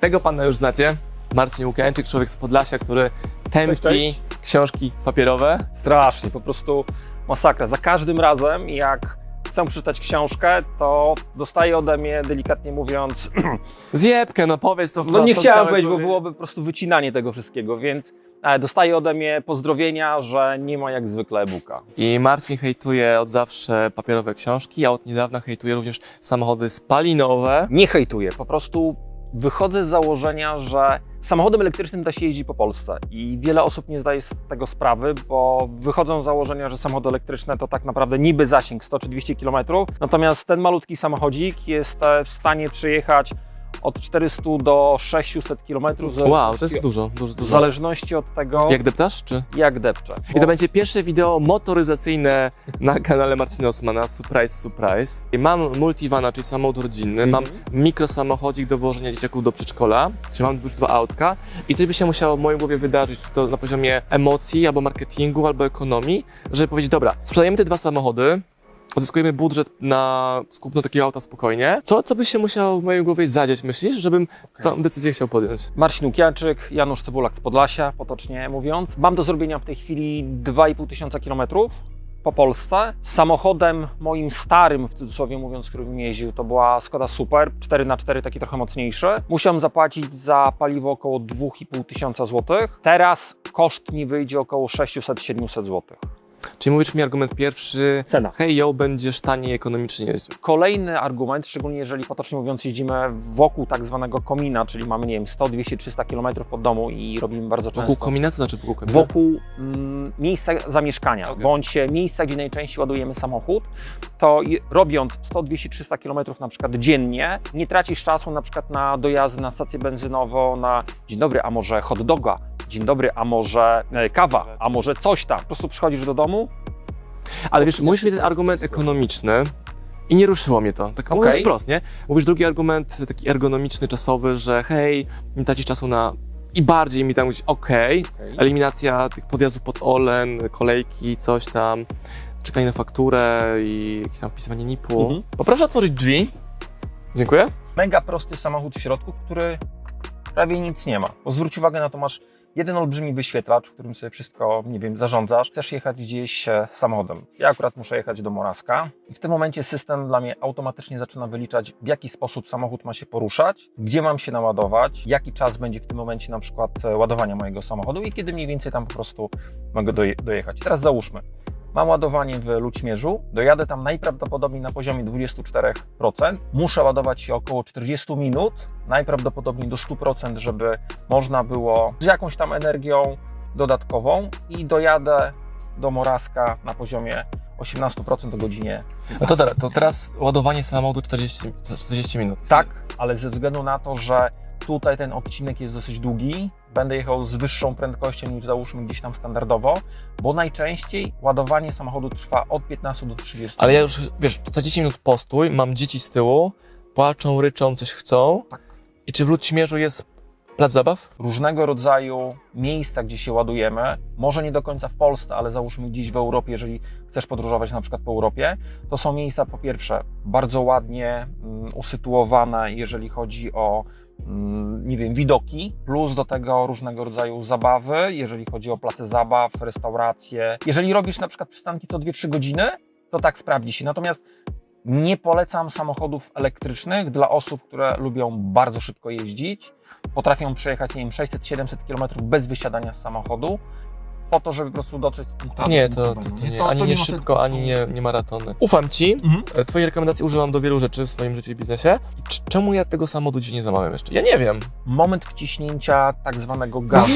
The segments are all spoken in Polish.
Tego pana już znacie. Marcin Łukańczyk, człowiek z Podlasia, który tępi cześć. książki papierowe. Strasznie, po prostu masakra. Za każdym razem, jak chcę przeczytać książkę, to dostaję ode mnie, delikatnie mówiąc, Zjebkę, no powiedz to no wprost, nie to chciałem chciałeś powiedzieć, bo powiedzieć. byłoby po prostu wycinanie tego wszystkiego, więc e, dostaję ode mnie pozdrowienia, że nie ma jak zwykle e-booka. I Marcin hejtuje od zawsze papierowe książki, a od niedawna hejtuje również samochody spalinowe. Nie hejtuję, po prostu wychodzę z założenia, że samochodem elektrycznym da się jeździć po Polsce i wiele osób nie zdaje z tego sprawy, bo wychodzą z założenia, że samochody elektryczne to tak naprawdę niby zasięg 100 czy 200 km, natomiast ten malutki samochodzik jest e, w stanie przejechać od 400 do 600 km. Wow, to jest dużo, dużo, W dużo. zależności od tego, Jak deptasz, czy? jak depcze. I to będzie pierwsze wideo motoryzacyjne na kanale Marcina Osmana. Surprise, surprise. I mam multivana, czyli samochód rodzinny, mam Mhm. mikrosamochodzik do włożenia dzieciaków do przedszkola, czy mam już dwa autka i coś by się musiało w mojej głowie wydarzyć, czy to na poziomie emocji, albo marketingu, albo ekonomii, żeby powiedzieć, dobra, sprzedajemy te dwa samochody, odzyskujemy budżet na kupno takiego auta spokojnie. Co, co by się musiało w mojej głowie zadziać, myślisz, żebym tę decyzję chciał podjąć? Marcin Łukianczyk, Janusz Cebulak z Podlasia, potocznie mówiąc. Mam do zrobienia w tej chwili 2,5 tysiąca kilometrów po Polsce. Samochodem moim starym, w cudzysłowie mówiąc, którym jeździł, to była Skoda Super 4x4, taki trochę mocniejszy. Musiałem zapłacić za paliwo około 2,5 tysiąca złotych. Teraz koszt mi wyjdzie około 600-700 złotych. Czyli mówisz mi argument pierwszy, Cena. hej yo, będziesz taniej ekonomicznie jeździł. Kolejny argument, szczególnie jeżeli potocznie mówiąc jeździmy wokół tak zwanego komina, czyli mamy, nie wiem, 100, 200, 300 kilometrów od domu i robimy bardzo często... Wokół komina, to znaczy wokół komina? wokół mm, miejsca zamieszkania, Okej. bądź miejsca, gdzie najczęściej ładujemy samochód, to robiąc 100, 200, 300 km na przykład dziennie, nie tracisz czasu na przykład na dojazd na stację benzynową, na dzień dobry, a może hot doga, dzień dobry, a może e, kawa, a może coś tam. Po prostu przychodzisz do domu, Ale wiesz, mówisz mi ten argument ekonomiczny i nie ruszyło mnie to. Tak mówiąc wprost, nie? Mówisz drugi argument, taki ergonomiczny, czasowy, że hej, nie tracisz czasu na... I bardziej mi tam mówić, okej, eliminacja tych podjazdów pod Olen, kolejki, coś tam, czekanie na fakturę i jakieś tam wpisywanie NIP-u. Mhm. Poproszę otworzyć drzwi. Dziękuję. mega prosty samochód w środku, który prawie nic nie ma. Bo zwróć uwagę na to, masz jeden olbrzymi wyświetlacz, w którym sobie wszystko, nie wiem, zarządzasz. Chcesz jechać gdzieś e, samochodem. Ja akurat muszę jechać do Moraska i w tym momencie system dla mnie automatycznie zaczyna wyliczać, w jaki sposób samochód ma się poruszać, gdzie mam się naładować, jaki czas będzie w tym momencie na przykład e, ładowania mojego samochodu i kiedy mniej więcej tam po prostu mogę doje dojechać. Teraz załóżmy, Mam ładowanie w Lućmierzu, dojadę tam najprawdopodobniej na poziomie 24%. Muszę ładować się około 40 minut, najprawdopodobniej do 100%, żeby można było z jakąś tam energią dodatkową i dojadę do Moraska na poziomie 18% do godzinie. No to, teraz- to teraz ładowanie samochodu 40, 40 minut. Tak, ale ze względu na to, że tutaj ten odcinek jest dosyć długi, będę jechał z wyższą prędkością niż załóżmy gdzieś tam standardowo, bo najczęściej ładowanie samochodu trwa od 15 do 30 Ale ja już, wiesz, 40 minut postój, mam dzieci z tyłu, płaczą, ryczą, coś chcą. Tak. I czy w Ludźmierzu jest plac zabaw? różnego rodzaju miejsca, gdzie się ładujemy, może nie do końca w Polsce, ale załóżmy gdzieś w Europie, jeżeli chcesz podróżować na przykład po Europie, to są miejsca po pierwsze bardzo ładnie mm, usytuowane, jeżeli chodzi o nie wiem, widoki, plus do tego różnego rodzaju zabawy, jeżeli chodzi o place zabaw, restauracje. Jeżeli robisz na przykład przystanki co 2-3 godziny, to tak sprawdzi się. Natomiast nie polecam samochodów elektrycznych dla osób, które lubią bardzo szybko jeździć, potrafią przejechać, nie wiem, 600-700 km bez wysiadania z samochodu, po to, żeby po prostu dotrzeć z punktu A do Nie, punktu to, B. to, to nie, to- ani to nie ma szybko, sensu. ani nie, nie maratony. Ufam ci. Mhm. E, Twoje rekomendacje używam do wielu rzeczy w swoim życiu i biznesie. I c- czemu ja tego samochodu dziś nie zamawiam jeszcze? Ja nie wiem. Moment wciśnięcia tak zwanego gazu.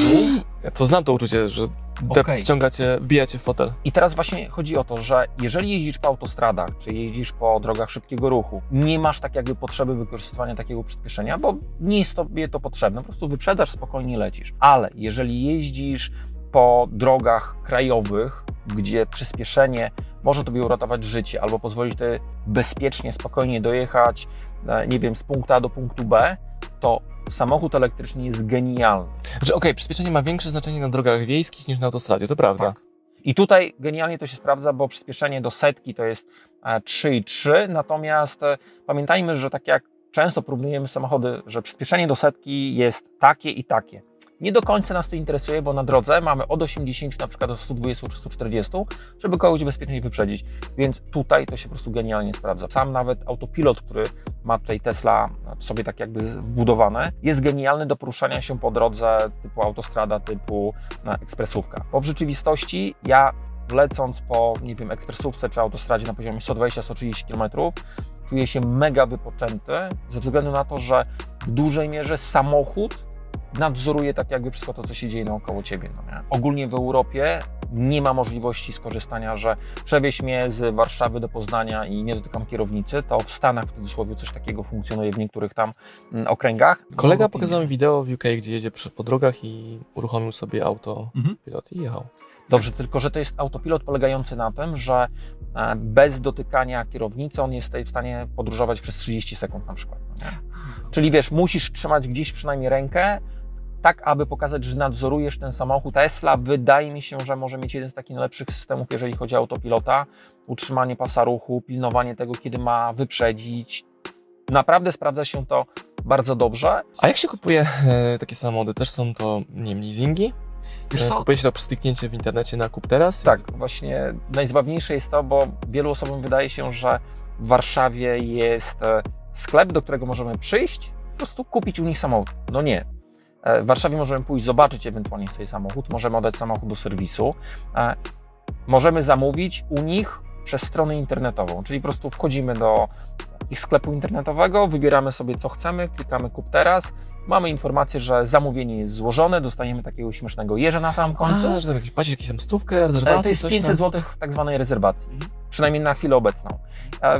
Ja to znam to uczucie, że dep Okej. wciągacie, wbijacie w fotel. I teraz właśnie chodzi o to, że jeżeli jeździsz po autostradach, czy jeździsz po drogach szybkiego ruchu, nie masz tak jakby potrzeby wykorzystywania takiego przyspieszenia, bo nie jest tobie to potrzebne, po prostu wyprzedasz, spokojnie lecisz. Ale jeżeli jeździsz po drogach krajowych, gdzie przyspieszenie może tobie uratować życie albo pozwolić tobie bezpiecznie, spokojnie dojechać, e, nie wiem, z punktu A do punktu B, to samochód elektryczny jest genialny. Znaczy, okej, przyspieszenie ma większe znaczenie na drogach wiejskich niż na autostradzie, to prawda. Tak. I tutaj genialnie to się sprawdza, bo przyspieszenie do setki to jest e, 3,3, natomiast e, pamiętajmy, że tak jak często porównujemy samochody, że przyspieszenie do setki jest takie i takie. Nie do końca nas to interesuje, bo na drodze mamy od 80 na przykład do 120 czy 140, żeby kogoś bezpiecznie wyprzedzić. Więc tutaj to się po prostu genialnie sprawdza. Sam nawet autopilot, który ma tutaj Tesla w sobie tak jakby wbudowane, jest genialny do poruszania się po drodze typu autostrada, typu na ekspresówka. Bo w rzeczywistości ja lecąc po, nie wiem, ekspresówce czy autostradzie na poziomie 120-130 km, czuję się mega wypoczęty ze względu na to, że w dużej mierze samochód nadzoruje tak jakby wszystko to, co się dzieje naokoło ciebie. No nie? Ogólnie w Europie nie ma możliwości skorzystania, że przewieź mnie z Warszawy do Poznania i nie dotykam kierownicy, to w Stanach w cudzysłowie coś takiego funkcjonuje w niektórych tam mm, okręgach. Kolega pokazał mi wideo w UK, gdzie jedzie przy- po drogach i uruchomił sobie auto Mhm. pilot i jechał. Dobrze, tylko że to jest autopilot polegający na tym, że e, bez dotykania kierownicy on jest w stanie podróżować przez 30 sekund na przykład. no? Czyli wiesz, musisz trzymać gdzieś przynajmniej rękę, tak aby pokazać, że nadzorujesz ten samochód. Tesla wydaje mi się, że może mieć jeden z takich najlepszych systemów, jeżeli chodzi o autopilota. Utrzymanie pasa ruchu, pilnowanie tego, kiedy ma wyprzedzić. Naprawdę sprawdza się to bardzo dobrze. A jak się kupuje e, takie samochody? Też są to, nie wiem, leasingi? Wiesz E, co? Kupuje się to przez kliknięcie w internecie na kup teraz? Tak, właśnie najzabawniejsze jest to, bo wielu osobom wydaje się, że w Warszawie jest e, sklep, do którego możemy przyjść, po prostu kupić u nich samochód. No nie. E, W Warszawie możemy pójść zobaczyć ewentualnie sobie samochód, możemy oddać samochód do serwisu, e, możemy zamówić u nich przez stronę internetową, czyli po prostu wchodzimy do ich sklepu internetowego, wybieramy sobie co chcemy, klikamy kup teraz, mamy informację, że zamówienie jest złożone, dostajemy takiego śmiesznego jeża na samym końcu. A, że tam jakiś, płacisz jakąś tam stówkę, rezerwację, To jest coś 500 tam? zł tak zwanej rezerwacji, Mhm. Przynajmniej na chwilę obecną.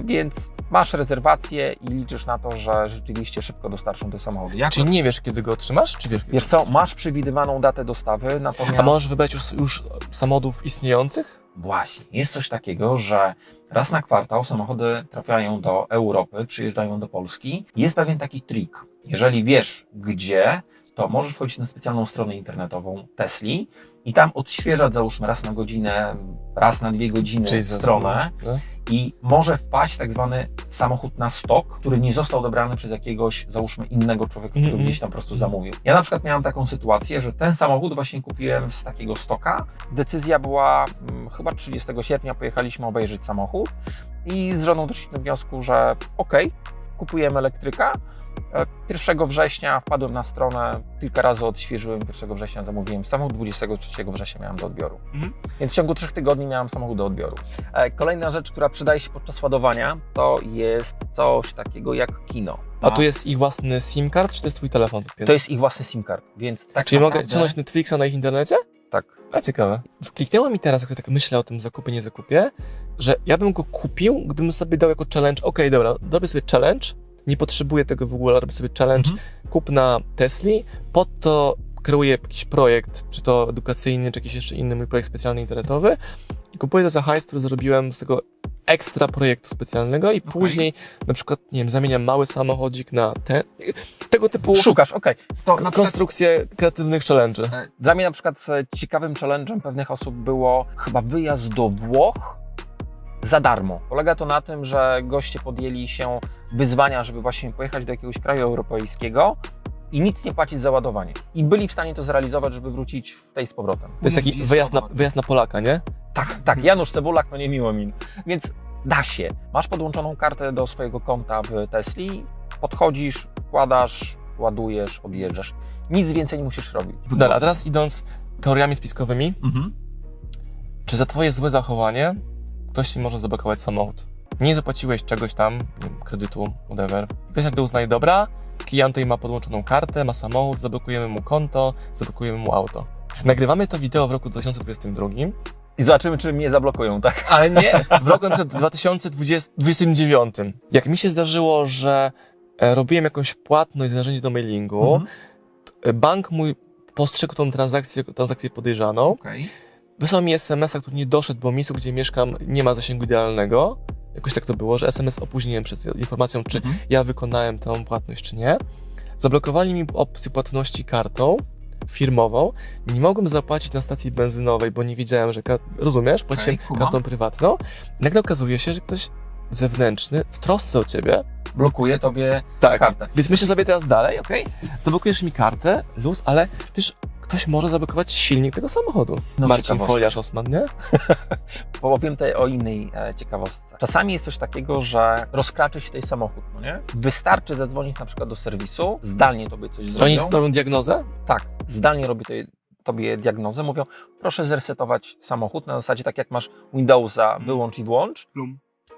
Więc masz rezerwację i liczysz na to, że rzeczywiście szybko dostarczą te samochody. Jak Czyli nie wiesz, kiedy go otrzymasz, czy wiesz, kiedy Wiesz co, masz przewidywaną datę dostawy, natomiast A możesz wybrać już, już samochodów istniejących? właśnie jest coś takiego, że raz na kwartał samochody trafiają do Europy, przyjeżdżają do Polski. Jest pewien taki trik. Jeżeli wiesz gdzie, to możesz wchodzić na specjalną stronę internetową Tesli i tam odświeżać załóżmy raz na godzinę, raz na dwie godziny za- stronę. no. i może wpaść tak zwany samochód na stok, który nie został dobrany przez jakiegoś, załóżmy, innego człowieka, który Mhm. gdzieś tam po prostu zamówił. Ja na przykład miałem taką sytuację, że ten samochód właśnie kupiłem z takiego stoka. Decyzja była mm, chyba 30 sierpnia, pojechaliśmy obejrzeć samochód i z żoną doszliśmy do wniosku, że okej, kupujemy elektryka. E, 1 września wpadłem na stronę, kilka razy odświeżyłem. 1 września zamówiłem samochód, 23 września miałem do odbioru. Mhm. Więc w ciągu 3 tygodni miałem samochód do odbioru. E, Kolejna rzecz, która przydaje się podczas ładowania, to jest coś takiego jak kino. A tu jest ich własny SIM card, czy to jest twój telefon? To jest ich własny SIM card, więc tak Czyli mogę naprawdę- ściągnąć Netflixa na ich internecie? A ciekawe. Kliknęło mi teraz, jak sobie tak myślę o tym zakupie, nie zakupie, że ja bym go kupił, gdybym sobie dał jako challenge, okej, dobra, robię sobie challenge, nie potrzebuję tego w ogóle, robię sobie challenge, Mhm. kup na Tesli, pod to kreuję jakiś projekt, czy to edukacyjny, czy jakiś jeszcze inny mój projekt specjalny internetowy i kupuję to za hajs, który zrobiłem z tego ekstra projektu specjalnego i później na przykład, nie wiem, zamieniam mały samochodzik na ten, tego typu Szukasz, okej. To na przykład kreatywnych challenge'y. E, Dla mnie na przykład ciekawym challenge'em pewnych osób było chyba wyjazd do Włoch za darmo. Polega to na tym, że goście podjęli się wyzwania, żeby właśnie pojechać do jakiegoś kraju europejskiego i nic nie płacić za ładowanie. I byli w stanie to zrealizować, żeby wrócić w tej z powrotem. To jest taki wyjazd na, wyjazd na Polaka, nie? Tak, tak, Janusz Cebulak, no nie miło mi. Więc da się. Masz podłączoną kartę do swojego konta w Tesli, podchodzisz, wkładasz, ładujesz, odjeżdżasz. Nic więcej nie musisz robić. Dobra, a teraz idąc teoriami spiskowymi, Mhm. czy za twoje złe zachowanie ktoś ci może zablokować samochód? Nie zapłaciłeś czegoś tam, nie wiem, kredytu, whatever. Ktoś nagle uznaje, dobra, Kijan tutaj ma podłączoną kartę, ma samochód, zablokujemy mu konto, zablokujemy mu auto. Nagrywamy to wideo w roku 2022, I zobaczymy, czy mnie zablokują, tak? ale nie w roku na przykład 2029. Jak mi się zdarzyło, że e, robiłem jakąś płatność za narzędzie do mailingu, Mhm. bank mój postrzegł tą transakcję, transakcję podejrzaną, Okej. Wysłał mi SMS-a, który nie doszedł, bo miejscu, gdzie mieszkam, nie ma zasięgu idealnego. Jakoś tak to było, że SMS opóźniłem przed informacją, czy Mhm. ja wykonałem tę płatność, czy nie. Zablokowali mi opcję płatności kartą firmową. Nie mogłem zapłacić na stacji benzynowej, bo nie wiedziałem, że... Rozumiesz? Płaciłem kumam. kartą prywatną. Nagle okazuje się, że ktoś zewnętrzny w trosce o ciebie blokuje tobie Tak. kartę. Więc myślę sobie teraz dalej, okej? Zablokujesz mi kartę, luz, ale wiesz, ktoś może zablokować silnik tego samochodu. No, Marcin ciekawostka. Foliarz Osman, nie? Powiem tutaj o innej e, ciekawostce. Czasami jest coś takiego, że rozkraczy się tej samochód, no nie? Wystarczy zadzwonić na przykład do serwisu, zdalnie tobie coś Oni zrobią. robią diagnozę? Tak, zdalnie robi to, tobie diagnozę, mówią, proszę zresetować samochód na zasadzie tak jak masz Windowsa, wyłącz i włącz.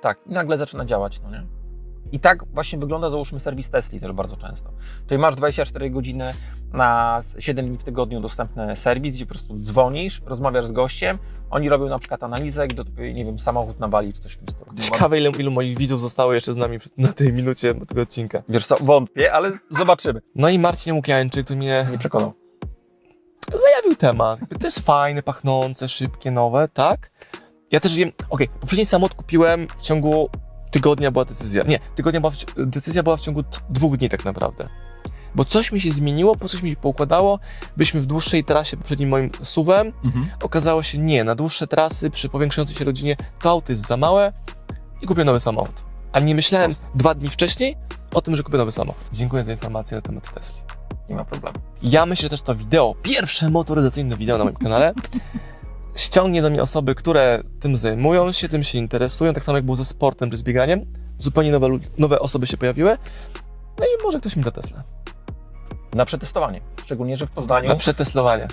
Tak, i nagle zaczyna działać, no nie? I tak właśnie wygląda, załóżmy, serwis Tesli też bardzo często. Czyli masz 24 godziny na 7 dni w tygodniu dostępny serwis, gdzie po prostu dzwonisz, rozmawiasz z gościem, oni robią na przykład analizę, gdy nie wiem, samochód nawali czy coś w tym stylu. Ciekawe, ilu, ilu moich widzów zostało jeszcze z nami na tej minucie tego odcinka. Wiesz co, wątpię, ale zobaczymy. No i Marcin Łukiańczyk, który mnie Nie przekonał. zajawił temat. To jest fajne, pachnące, szybkie, nowe, tak? Ja też wiem, okej, poprzedni samochód kupiłem w ciągu tygodnia była decyzja. Nie, tygodnia była w, decyzja była w ciągu dwóch dni tak naprawdę. Bo coś mi się zmieniło, po coś mi się poukładało. Byliśmy w dłuższej trasie poprzednim moim suwem. Okazało się, nie, na dłuższe trasy przy powiększającej się rodzinie to auto jest za małe i kupię nowy samochód. Ale nie myślałem dwa dni wcześniej o tym, że kupię nowy samochód. Dziękuję za informację na temat Tesli. Nie ma problemu. Ja myślę, że też to wideo, pierwsze motoryzacyjne wideo na moim kanale, ściągnie do mnie osoby, które tym zajmują się, tym się interesują, tak samo jak było ze sportem czy z bieganiem. Zupełnie nowe, nowe osoby się pojawiły. No i może ktoś mi da Tesla. Na przetestowanie. Szczególnie, że w Poznaniu Na przeteslowanie.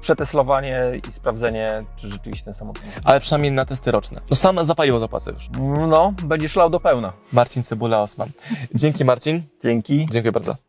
przetestowanie i sprawdzenie, czy rzeczywiście ten samochód. Ale przynajmniej na testy roczne. No sam za paliwo zapłacę już. No, będziesz lał do pełna. Marcin Cebula Osman. Dzięki Marcin. Dzięki. Dziękuję bardzo.